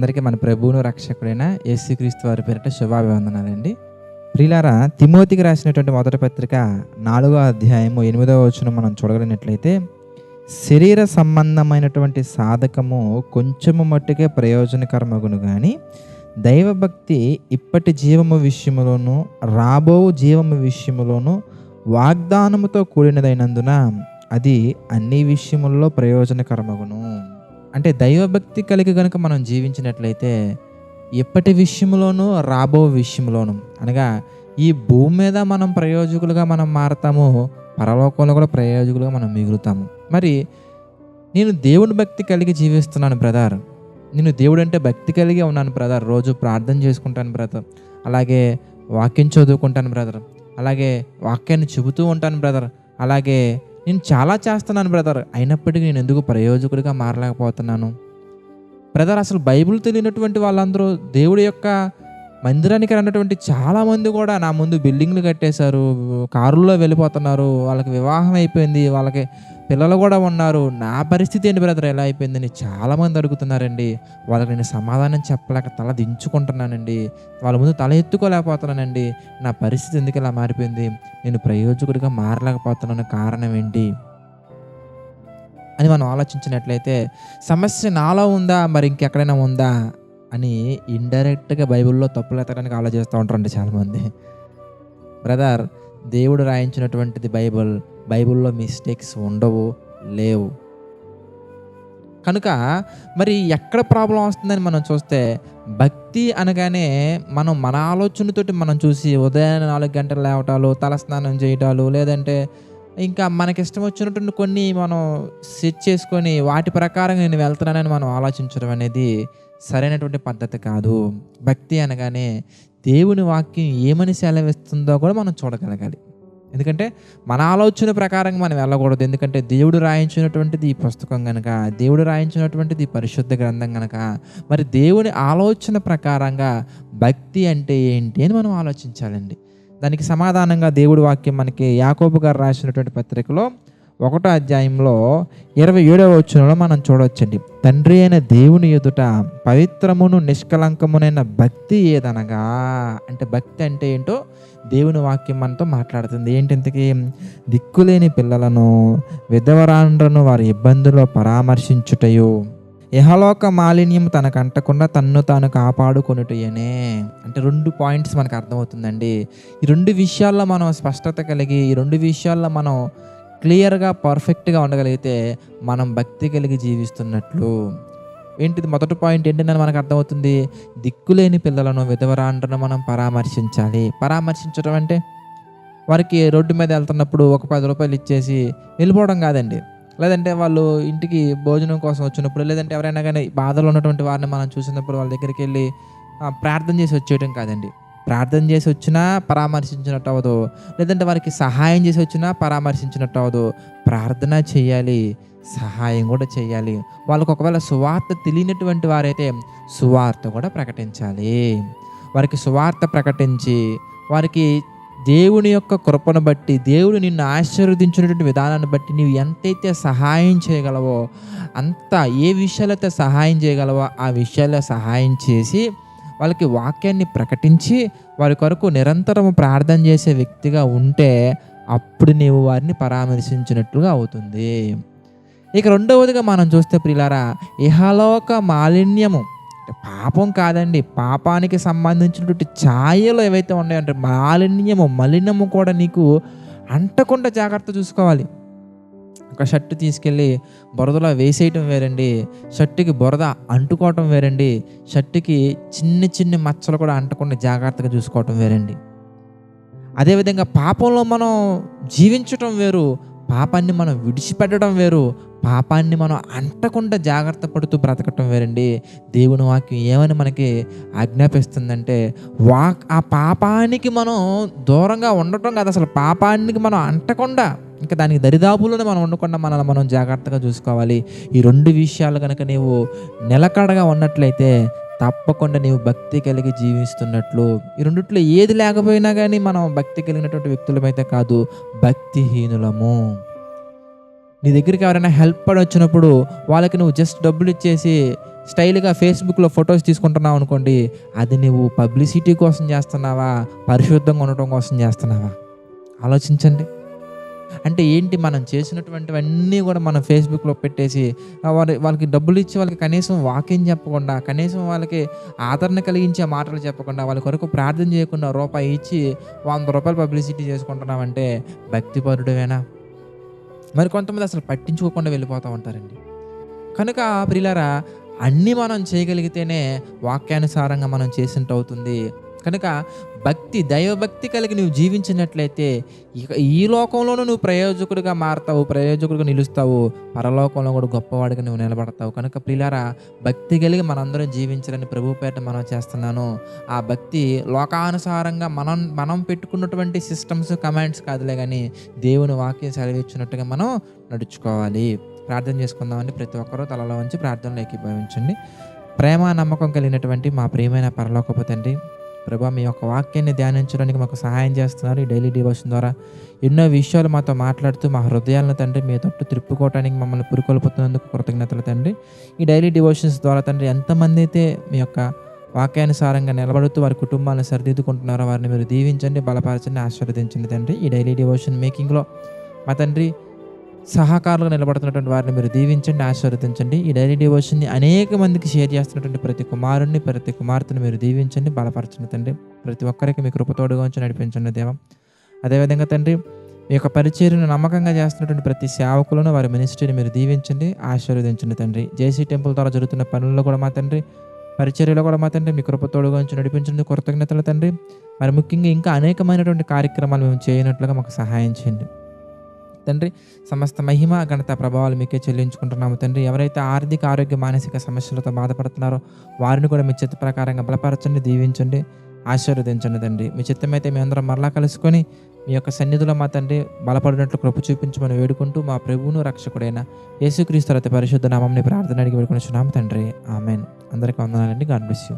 అందరికీ మన ప్రభువును రక్షకుడైన యేసుక్రీస్తు వారి పేరిట శుభాభివందనాలండి. ప్రియులారా తిమోతికి రాసినటువంటి మొదటి పత్రిక నాలుగో అధ్యాయము ఎనిమిదవ వచనం మనం చూడగలిగినట్లయితే శరీర సంబంధమైనటువంటి సాధకము కొంచెము మట్టుకే ప్రయోజనకరమగును కానీ దైవభక్తి ఇప్పటి జీవము విషయములోను రాబో జీవము విషయములోను వాగ్దానముతో కూడినదైనందున అది అన్ని విషయముల్లో ప్రయోజనకరమగును. అంటే దైవభక్తి కలిగి కనుక మనం జీవించినట్లయితే ఎప్పటి విషయంలోనూ రాబో విషయంలోనూ అనగా ఈ భూమి మీద మనం ప్రయోజకులుగా మనం మారతాము పరలోకంలో కూడా ప్రయోజకులుగా మనం మిగులుతాము. మరి నేను దేవుని భక్తి కలిగి జీవిస్తున్నాను బ్రదర్. నేను దేవుడు అంటే భక్తి కలిగి ఉన్నాను బ్రదర్. రోజు ప్రార్థన చేసుకుంటాను బ్రదర్. అలాగే వాక్యం చదువుకుంటాను బ్రదర్. అలాగే వాక్యాన్ని చెబుతూ ఉంటాను బ్రదర్. అలాగే నేను చాలా చేస్తున్నాను బ్రదర్ అయినప్పటికీ నేను ఎందుకు ప్రయోజకుడిగా మారలేకపోతున్నాను? బ్రదర్ అసలు బైబిల్ తెలియనటువంటి వాళ్ళందరూ దేవుడి యొక్క మందిరానికి రానటువంటి చాలామంది కూడా నా ముందు బిల్డింగ్లు కట్టేశారు కారుల్లో వెళ్ళిపోతున్నారు వాళ్ళకి వివాహం అయిపోయింది వాళ్ళకి పిల్లలు కూడా ఉన్నారు. నా పరిస్థితి ఏంటి బ్రదర్? ఎలా అయిపోయిందని చాలామంది అడుగుతున్నారండి. వాళ్ళకి నేను సమాధానం చెప్పలేక తల దించుకుంటున్నానండి. వాళ్ళ ముందు తల ఎత్తుకోలేకపోతున్నానండి. నా పరిస్థితి ఎందుకు ఇలా మారిపోయింది? నేను ప్రయోజకుడిగా మారలేకపోతున్నాను కారణం ఏంటి? అని మనం ఆలోచించినట్లయితే సమస్య నాలో ఉందా? మరి ఇంకెక్కడైనా ఉందా? అని ఇండైరెక్ట్గా బైబిల్లో తప్పులు ఎత్తడానికి ఆలోచిస్తూ ఉంటారండి చాలామంది. బ్రదర్ దేవుడు రాయించినటువంటిది బైబిల్ బైబిల్లో మిస్టేక్స్ ఉండవు లేవు. కనుక మరి ఎక్కడ ప్రాబ్లం వస్తుందని మనం చూస్తే భక్తి అనగానే మనం మన ఆలోచనతోటి మనం చూసి ఉదయం నాలుగు గంటలు లేవటాలు తలస్నానం చేయటాలు లేదంటే ఇంకా మనకి ఇష్టం వచ్చినటువంటి కొన్ని మనం సెట్ చేసుకొని వాటి ప్రకారం నేను వెళ్తున్నానని మనం ఆలోచించడం అనేది సరైనటువంటి పద్ధతి కాదు. భక్తి అనగానే దేవుని వాక్యం ఏమని సెలవిస్తుందో కూడా మనం చూడగలగాలి. ఎందుకంటే మన ఆలోచన ప్రకారం మనం వెళ్ళకూడదు. ఎందుకంటే దేవుడు రాయించినటువంటిది ఈ పుస్తకం కనుక దేవుడు రాయించినటువంటిది ఈ పరిశుద్ధ గ్రంథం కనుక మరి దేవుని ఆలోచన ప్రకారంగా భక్తి అంటే ఏంటి అని మనం ఆలోచించాలండి. దానికి సమాధానంగా దేవుడి వాక్యం మనకి యాకోబు గారు రాసినటువంటి పత్రికలో ఒకటో అధ్యాయంలో ఇరవై ఏడవ వచనంలో మనం చూడవచ్చండి. తండ్రి అయిన దేవుని ఎదుట పవిత్రమును నిష్కలంకమునైన భక్తి ఏదనగా అంటే భక్తి అంటే ఏంటో దేవుని వాక్యం మనతో మాట్లాడుతుంది. ఏంటి ఇంతకీ దిక్కులేని పిల్లలను విధవరాండ్రను వారి ఇబ్బందుల్లో పరామర్శించుటయు ఇహలోక మాలిన్యం తనకు అంటకుండా తన్ను తాను కాపాడుకొనుటయనే. అంటే రెండు పాయింట్స్ మనకు అర్థమవుతుందండి. ఈ రెండు విషయాల్లో మనం స్పష్టత కలిగి ఈ రెండు విషయాల్లో మనం క్లియర్గా పర్ఫెక్ట్గా ఉండగలిగితే మనం భక్తి కలిగి జీవిస్తున్నట్లు. ఏంటిది మొదటి పాయింట్? ఏంటంటే మనకు అర్థమవుతుంది. దిక్కులేని పిల్లలను విధవరాండ్రను మనం పరామర్శించాలి. పరామర్శించడం అంటే వారికి రోడ్డు మీద వెళ్తున్నప్పుడు ఒక పది రూపాయలు ఇచ్చేసి వెళ్ళిపోవడం కాదండి. లేదంటే వాళ్ళు ఇంటికి భోజనం కోసం వచ్చినప్పుడు లేదంటే ఎవరైనా కానీ బాధలో ఉన్నటువంటి వారిని మనం చూసినప్పుడు వాళ్ళ దగ్గరికి వెళ్ళి ప్రార్థన చేసి వచ్చేయడం కాదండి. ప్రార్థన చేసి వచ్చినా పరామర్శించినట్టు అవ్వదు. లేదంటే వారికి సహాయం చేసి వచ్చినా పరామర్శించినట్టు అవ్వదు. ప్రార్థన చేయాలి సహాయం కూడా చేయాలి. వాళ్ళకు ఒకవేళ సువార్త తెలియనటువంటి వారైతే సువార్త కూడా ప్రకటించాలి. వారికి సువార్త ప్రకటించి వారికి దేవుని యొక్క కృపను బట్టి దేవుడు నిన్ను ఆశీర్వదించినటువంటి విధానాన్ని బట్టి నీవు ఎంతైతే సహాయం చేయగలవో అంత ఏ విషయాలైతే సహాయం చేయగలవో ఆ విషయాల్లో సహాయం చేసి వాళ్ళకి వాక్యాన్ని ప్రకటించి వారి కొరకు నిరంతరం ప్రార్థన చేసే వ్యక్తిగా ఉంటే అప్పుడు నీవు వారిని పరామర్శించినట్లుగా అవుతుంది. ఇక రెండవదిగా మనం చూస్తే ప్రిలారా ఇహలోక మాలిన్యము పాపం కాదండి పాపానికి సంబంధించినటువంటి ఛాయలు ఏవైతే ఉన్నాయో అంటే మాలిన్యము మలినము కూడా నీకు అంటకుండా జాగ్రత్త చూసుకోవాలి. ఒక షర్టు తీసుకెళ్ళి బురదలో వేసేయటం వేరండి. షర్టుకి బురద అంటుకోవటం వేరండి. షర్టుకి చిన్న చిన్న మచ్చలు కూడా అంటకుండా జాగ్రత్తగా చూసుకోవటం వేరండి. అదేవిధంగా పాపంలో మనం జీవించటం వేరు. పాపాన్ని మనం విడిచిపెట్టడం వేరు. పాపాన్ని మనం అంటకుండా జాగ్రత్త పడుతూ బ్రతకటం వేరండి. దేవుని వాక్యం ఏమని మనకి ఆజ్ఞాపిస్తుందంటే వాక్ ఆ పాపానికి మనం దూరంగా ఉండటం కాదు. అసలు పాపానికి మనం అంటకుండా ఇంకా దానికి దరిదాపులోనే మనం ఉండకుండా మనల్ని మనం జాగ్రత్తగా చూసుకోవాలి. ఈ రెండు విషయాలు కనుక నీవు నిలకడగా ఉన్నట్లయితే తప్పకుండా నీవు భక్తి కలిగి జీవిస్తున్నట్లు. ఈ రెండిట్లో ఏది లేకపోయినా కానీ మనం భక్తి కలిగినటువంటి వ్యక్తులమైతే కాదు భక్తిహీనులము. నీ దగ్గరికి ఎవరైనా హెల్ప్ పడి వచ్చినప్పుడు వాళ్ళకి నువ్వు జస్ట్ డబ్బులు ఇచ్చేసి స్టైల్గా ఫేస్బుక్లో ఫొటోస్ తీసుకుంటున్నావు అనుకోండి అది నువ్వు పబ్లిసిటీ కోసం చేస్తున్నావా? పరిశుద్ధంగా ఉండటం కోసం చేస్తున్నావా? ఆలోచించండి. అంటే ఏంటి మనం చేసినటువంటివన్నీ కూడా మనం ఫేస్బుక్లో పెట్టేసి వారి వాళ్ళకి డబ్బులు ఇచ్చి వాళ్ళకి కనీసం వాక్యం చెప్పకుండా కనీసం వాళ్ళకి ఆదరణ కలిగించే మాటలు చెప్పకుండా వాళ్ళ కొరకు ప్రార్థన చేయకుండా రూపాయి ఇచ్చి వంద రూపాయలు పబ్లిసిటీ చేసుకుంటున్నామంటే భక్తిపరుడువేనా? మరి కొంతమంది అసలు పట్టించుకోకుండా వెళ్ళిపోతూ ఉంటారండి. కనుక ప్రియులారా అన్నీ మనం చేయగలిగితేనే వాక్యానుసారంగా మనం చేసినట్టు అవుతుంది. కనుక భక్తి దైవభక్తి కలిగి నువ్వు జీవించినట్లయితే ఈ లోకంలోనూ నువ్వు ప్రయోజకుడిగా మారతావు ప్రయోజకుడిగా నిలుస్తావు పరలోకంలో కూడా గొప్పవాడిగా నువ్వు నిలబడతావు. కనుక ప్రిలారా భక్తి కలిగి మనందరం జీవించాలని ప్రభుపేట మనం చేస్తున్నాను. ఆ భక్తి లోకానుసారంగా మనం మనం పెట్టుకున్నటువంటి సిస్టమ్స్ కమాండ్స్ కాదులే కానీ దేవుని వాక్యం సెలవిచ్చినట్టుగా మనం నడుచుకోవాలి. ప్రార్థన చేసుకుందామని ప్రతి ఒక్కరూ తలలో ఉంచి ప్రార్థనలు ఏకీభవించండి ప్రేమ నమ్మకం కలిగినటువంటి మా ప్రియమైన పరలోకపు తండ్రి ప్రభా మీ యొక్క వాక్యాన్ని ధ్యానించడానికి మాకు సహాయం చేస్తున్నారు ఈ డైలీ డివోషన్ ద్వారా. ఎన్నో విషయాలు మాతో మాట్లాడుతూ మా హృదయాలను తండ్రి మీ తట్టు త్రిప్పుకోవడానికి మమ్మల్ని పురుకొల్పుతున్నందుకు కృతజ్ఞతలు తండ్రి. ఈ డైలీ డివోషన్స్ ద్వారా తండ్రి ఎంతమంది అయితే మీ యొక్క వాక్యానుసారంగా నిలబడుతూ వారి కుటుంబాలను సరిదిద్దుకుంటున్నారో వారిని మీరు దీవించండి బలపరచండి ఆశీర్వదించండి తండ్రి. ఈ డైలీ డివోషన్ మేకింగ్లో మా తండ్రి సహకారులుగా నిలబడుతున్నటువంటి వారిని మీరు దీవించండి ఆశీర్వదించండి. ఈ డైలీ డివోషన్ని అనేక మందికి షేర్ చేస్తున్నటువంటి ప్రతి కుమారుణ్ణి ప్రతి కుమార్తెను మీరు దీవించండి బలపరచండి తండ్రి. ప్రతి ఒక్కరికి మీ కృపతోడుగా ఉంచి నడిపించండి దేవం. అదేవిధంగా తండ్రి మీ యొక్క పరిచర్యను నమ్మకంగా చేస్తున్నటువంటి ప్రతి సేవకులను వారి మినిస్ట్రీని మీరు దీవించండి ఆశీర్వదించండి తండ్రి. జేసీ టెంపుల్ ద్వారా జరుగుతున్న పనుల్లో కూడా మా తండ్రి పరిచర్యలో కూడా మా తండ్రి మీ కృపతోడుగా ఉంచి నడిపించండి కృతజ్ఞతలు తండ్రి. మరి ముఖ్యంగా ఇంకా అనేకమైనటువంటి కార్యక్రమాలు మేము చేయనట్లుగా మాకు సహాయం చేయండి. తండ్రి సమస్త మహిమ ఘనత ప్రభావాలు మీకే చెల్లించుకుంటున్నాము తండ్రి. ఎవరైతే ఆర్థిక ఆరోగ్య మానసిక సమస్యలతో బాధపడుతున్నారో వారిని కూడా మీ చిత్త ప్రకారంగా బలపరచండి దీవించండి ఆశీర్వదించండి తండ్రి. మీ చిత్తమైతే మీ అందరం మరలా కలుసుకొని మీ యొక్క సన్నిధిలో మా తండ్రి బలపడినట్లు కృప చూపించమని వేడుకుంటూ మా ప్రభువును రక్షకుడైన యేసుక్రీస్తు పరిశుద్ధ నామంని ప్రార్థన అడిగి వేడుకొని తండ్రి. ఆమెన్. అందరికీ వందనాలండి. God bless you.